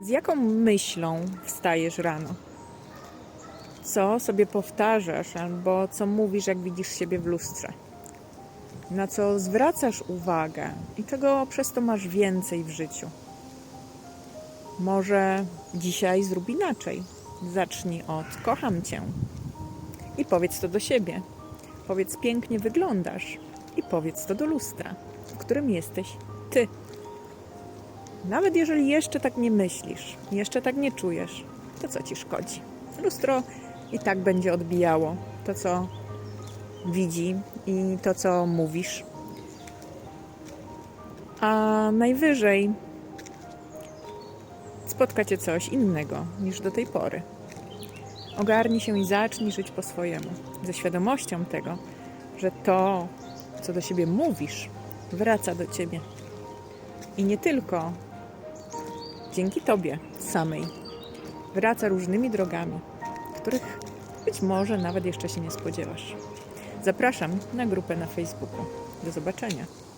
Z jaką myślą wstajesz rano? Co sobie powtarzasz albo co mówisz, jak widzisz siebie w lustrze? Na co zwracasz uwagę i czego przez to masz więcej w życiu? Może dzisiaj zrób inaczej. Zacznij od kocham cię i powiedz to do siebie. Powiedz pięknie wyglądasz i powiedz to do lustra, w którym jesteś ty. Nawet jeżeli jeszcze tak nie myślisz, jeszcze tak nie czujesz, to co ci szkodzi? Lustro i tak będzie odbijało to, co widzi i to, co mówisz. A najwyżej spotka cię coś innego niż do tej pory. Ogarnij się i zacznij żyć po swojemu, ze świadomością tego, że to, co do siebie mówisz, wraca do ciebie. I nie tylko dzięki Tobie samej wraca różnymi drogami, których być może nawet jeszcze się nie spodziewasz. Zapraszam na grupę na Facebooku. Do zobaczenia.